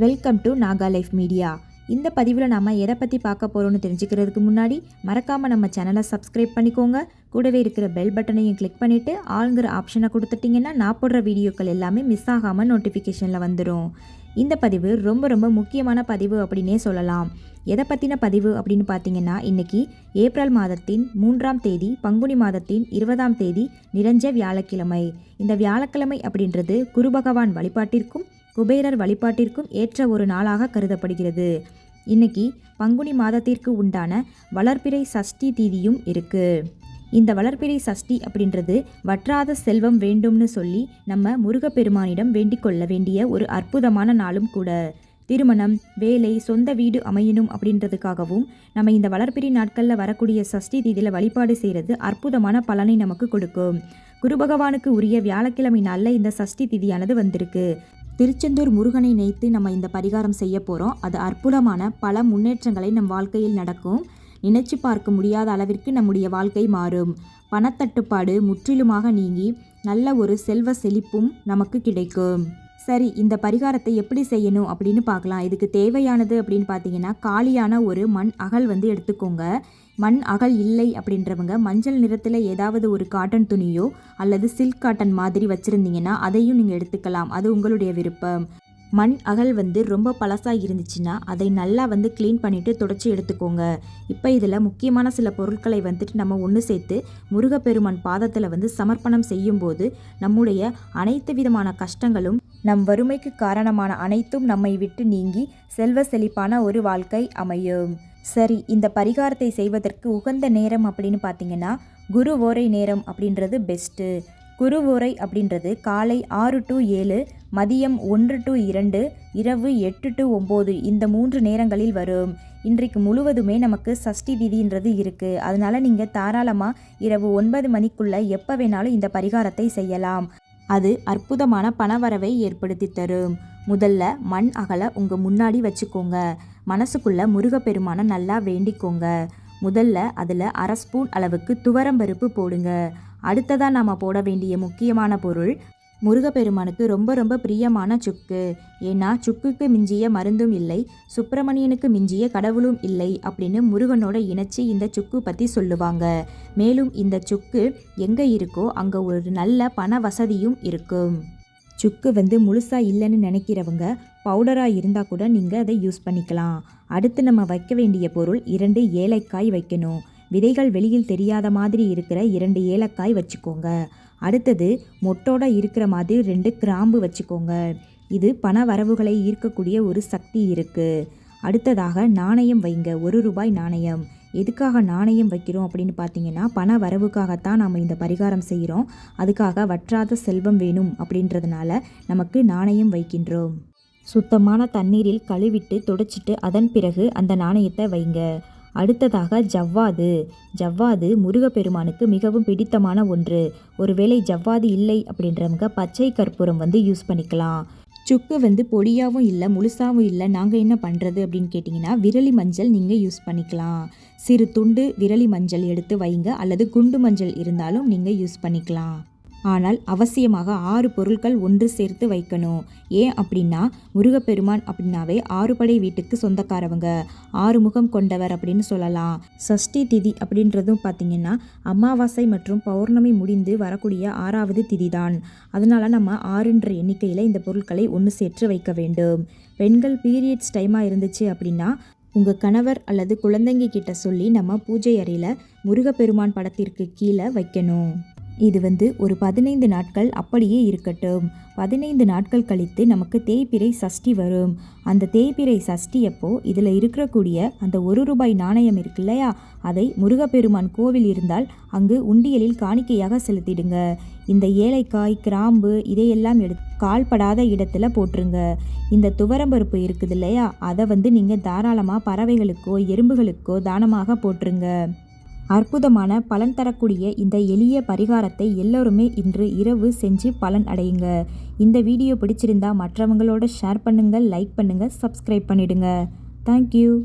Welcome to Naga life media இந்த பதிவில் நம்ம எதை பற்றி பார்க்க போகிறோம்னு தெரிஞ்சுக்கிறதுக்கு முன்னாடி மறக்காமல் நம்ம சேனலை சப்ஸ்கிரைப் பண்ணிக்கோங்க. கூடவே இருக்கிற பெல் பட்டனையும் கிளிக் பண்ணிவிட்டு ஆளுங்கிற ஆப்ஷனை கொடுத்துட்டிங்கன்னா நான் போடுற வீடியோக்கள் எல்லாமே மிஸ் ஆகாமல் நோட்டிஃபிகேஷனில் வந்துடும் இந்த பதிவு ரொம்ப ரொம்ப முக்கியமான பதிவு அப்படின்னே சொல்லலாம். எதை பற்றின பதிவு அப்படின்னு பார்த்தீங்கன்னா இன்றைக்கி ஏப்ரல் மாதத்தின் மூன்றாம் தேதி பங்குனி மாதத்தின் இருபதாம் தேதி நிறைஞ்ச வியாழக்கிழமை. இந்த வியாழக்கிழமை அப்படின்றது குரு பகவான் வழிபாட்டிற்கும் குபேரர் வழிபாட்டிற்கும் ஏற்ற ஒரு நாளாக கருதப்படுகிறது. இன்னைக்கு பங்குனி மாதத்திற்கு உண்டான வளர்பிறை சஷ்டி தீதியும் இருக்கு. இந்த வளர்பிறை சஷ்டி அப்படின்றது வற்றாத செல்வம் வேண்டும்னு சொல்லி நம்ம முருகப்பெருமானிடம் வேண்டிக் கொள்ள வேண்டிய ஒரு அற்புதமான நாளும் கூட. திருமணம் வேலை சொந்த வீடு அமையணும் அப்படின்றதுக்காகவும் நம்ம இந்த வளர்பிறை நாட்களில் வரக்கூடிய சஷ்டி தீதியில் வழிபாடு செய்கிறது அற்புதமான பலனை நமக்கு கொடுக்கும். குரு பகவானுக்கு உரிய வியாழக்கிழமை நாளில் இந்த சஷ்டி திதியானது வந்திருக்கு. திருச்செந்தூர் முருகனை நினைத்து நம்ம இந்த பரிகாரம் செய்ய போகிறோம் அது அற்புதமான பல முன்னேற்றங்களை நம் வாழ்க்கையில் நடக்கும். நினைச்சு பார்க்க முடியாத அளவிற்கு நம்முடைய வாழ்க்கை மாறும். பணத்தட்டுப்பாடு முற்றிலுமாக நீங்கி நல்ல ஒரு செல்வ செழிப்பும் நமக்கு கிடைக்கும். சரி இந்த பரிகாரத்தை எப்படி செய்யணும் அப்படின்னு பார்க்கலாம். இதுக்கு தேவையானது அப்படின்னு பார்த்தீங்கன்னா காலியான ஒரு மண் அகல் வந்து எடுத்துக்கோங்க. மண் அகல் இல்லை அப்படின்றவங்க மஞ்சள் நிறத்தில் ஏதாவது ஒரு காட்டன் துணியோ அல்லது சில்க் காட்டன் மாதிரி வச்சுருந்தீங்கன்னா அதையும் நீங்கள் எடுத்துக்கலாம். அது உங்களுடைய விருப்பம். மண் அகல் வந்து ரொம்ப பழசாக இருந்துச்சுன்னா அதை நல்லா வந்து க்ளீன் பண்ணிவிட்டு தொடச்சி எடுத்துக்கோங்க. இப்போ இதில் முக்கியமான சில பொருட்களை வந்துட்டு நம்ம ஒன்று சேர்த்து முருகப்பெருமான் பாதத்தில் வந்து சமர்ப்பணம் செய்யும்போது நம்முடைய அனைத்து விதமான கஷ்டங்களும் நம் வறுமைக்கு காரணமான அனைத்தும் நம்மை விட்டு நீங்கி செல்வ செழிப்பான ஒரு வாழ்க்கை அமையும். சரி இந்த பரிகாரத்தை செய்வதற்கு உகந்த நேரம் அப்படின்னு பார்த்தீங்கன்னா குரு ஓரை நேரம் அப்படின்றது பெஸ்ட்டு குரு ஓரை அப்படின்றது காலை ஆறு டு ஏழு மதியம் ஒன்று டு இரண்டு இரவு எட்டு டு ஒம்பது இந்த மூன்று நேரங்களில் வரும். இன்றைக்கு முழுவதுமே நமக்கு சஷ்டி திதின்றது இருக்குது அதனால நீங்கள் தாராளமாக இரவு ஒன்பது மணிக்குள்ளே எப்போ வேணாலும் இந்த பரிகாரத்தை செய்யலாம். அது அற்புதமான பணவரவை ஏற்படுத்தி தரும். முதல்ல மண் அகல உங்கள் முன்னாடி வச்சுக்கோங்க. மனசுக்குள்ள முருகப்பெருமானை நல்லா வேண்டிக்கோங்க. முதல்ல அதில் அரை ஸ்பூன் அளவுக்கு துவரம்பருப்பு போடுங்க. அடுத்ததாக நாம் போட வேண்டிய முக்கியமான பொருள் முருகப்பெருமானுக்கு ரொம்ப ரொம்ப பிரியமான சுக்கு. ஏன்னா சுக்குக்கு மிஞ்சிய மருந்தும் இல்லை சுப்பிரமணியனுக்கு மிஞ்சிய கடவுளும் இல்லை அப்படின்னு முருகனோட இணைச்சி இந்த சுக்கு பற்றி சொல்லுவாங்க. மேலும் இந்த சுக்கு எங்கே இருக்கோ அங்கே ஒரு நல்ல பண வசதியும் இருக்கும். சுக்கு வந்து முழுசாக இல்லைன்னு நினைக்கிறவங்க பவுடராக இருந்தால் கூட நீங்கள் அதை யூஸ் பண்ணிக்கலாம். அடுத்து நம்ம வைக்க வேண்டிய பொருள் இரண்டு ஏலக்காய் வைக்கணும். விதைகள் வெளியில் தெரியாத மாதிரி இருக்கிற இரண்டு ஏலக்காய் வச்சுக்கோங்க. அடுத்தது மொட்டோட இருக்கிற மாதிரி ரெண்டு கிராம்பு வச்சுக்கோங்க. இது பண வரவுகளை ஈர்க்கக்கூடிய ஒரு சக்தி இருக்குது அடுத்ததாக நாணயம் வைங்க. ஒரு ரூபாய் நாணயம். எதுக்காக நாணயம் வைக்கிறோம் அப்படின்னு பார்த்தீங்கன்னா பண வரவுக்காகத்தான் நம்ம இந்த பரிகாரம் செய்கிறோம் அதுக்காக வற்றாத செல்வம் வேணும் அப்படின்றதுனால நமக்கு நாணயம் வைக்கின்றோம். சுத்தமான தண்ணீரில் கழுவிட்டு துடைச்சிட்டு அதன் பிறகு அந்த நாணயத்தை வைங்க. அடுத்ததாக ஜவ்வாது. ஜவ்வாது முருகப்பெருமானுக்கு மிகவும் பிடித்தமான ஒன்று. ஒருவேளை ஜவ்வாது இல்லை அப்படின்றவங்க பச்சை கற்பூரம் வந்து யூஸ் பண்ணிக்கலாம். சுக்கு வந்து பொடியாகவும் இல்லை முழுசாகவும் இல்லை நாங்கள் என்ன பண்ணுறது அப்படின்னு கேட்டிங்கன்னா விரலி மஞ்சள் நீங்கள் யூஸ் பண்ணிக்கலாம். சிறு துண்டு விரலி மஞ்சள் எடுத்து வைங்க அல்லது குண்டு மஞ்சள் இருந்தாலும் நீங்கள் யூஸ் பண்ணிக்கலாம். ஆனால் அவசியமாக ஆறு பொருட்கள் ஒன்று சேர்த்து வைக்கணும். ஏன் அப்படின்னா முருகப்பெருமான் அப்படின்னாவே ஆறுபடை வீட்டுக்கு சொந்தக்காரவங்க. ஆறு முகம் கொண்டவர் அப்படின்னு சொல்லலாம். சஷ்டி திதி அப்படின்றதும் பார்த்திங்கன்னா அமாவாசை மற்றும் பௌர்ணமி முடிந்து வரக்கூடிய ஆறாவது திதி தான் அதனால் நம்ம ஆறுன்ற எண்ணிக்கையில் இந்த பொருட்களை ஒன்று சேர்த்து வைக்க வேண்டும். பெண்கள் பீரியட்ஸ் டைமாக இருந்துச்சு அப்படின்னா உங்கள் கணவர் அல்லது குழந்தைங்க கிட்ட சொல்லி நம்ம பூஜை அறையில் முருகப்பெருமான் படத்திற்கு கீழே வைக்கணும். இது வந்து ஒரு பதினைந்து நாட்கள் அப்படியே இருக்கட்டும். பதினைந்து நாட்கள் கழித்து நமக்கு தேய்பிறை சஷ்டி வரும். அந்த தேய்பிறை சஷ்டி அப்போ இதில் இருக்கக்கூடிய அந்த ஒரு ரூபாய் நாணயம் இருக்கு இல்லையா? அதை முருகப்பெருமான் கோவில் இருந்தால் அங்கு உண்டியலில் காணிக்கையாக செலுத்திடுங்க. இந்த ஏலைக்காய் கிராம்பு இதையெல்லாம் எடுத்து கால்படாத இடத்துல போட்டுருங்க. இந்த துவரம்பருப்பு இருக்குது இல்லையா? அதை வந்து நீங்கள் தாராளமாக பறவைகளுக்கோ எறும்புகளுக்கோ தானமாக போட்டுருங்க. அற்புதமான பலன் தரக்கூடிய இந்த எளிய பரிகாரத்தை எல்லோருமே இன்று இரவு செஞ்சு பலன் அடையுங்க. இந்த வீடியோ பிடிச்சிருந்தா மற்றவங்களோட ஷேர் பண்ணுங்கள் லைக் பண்ணுங்கள் சப்ஸ்கிரைப் பண்ணிடுங்க. தேங்க்யூ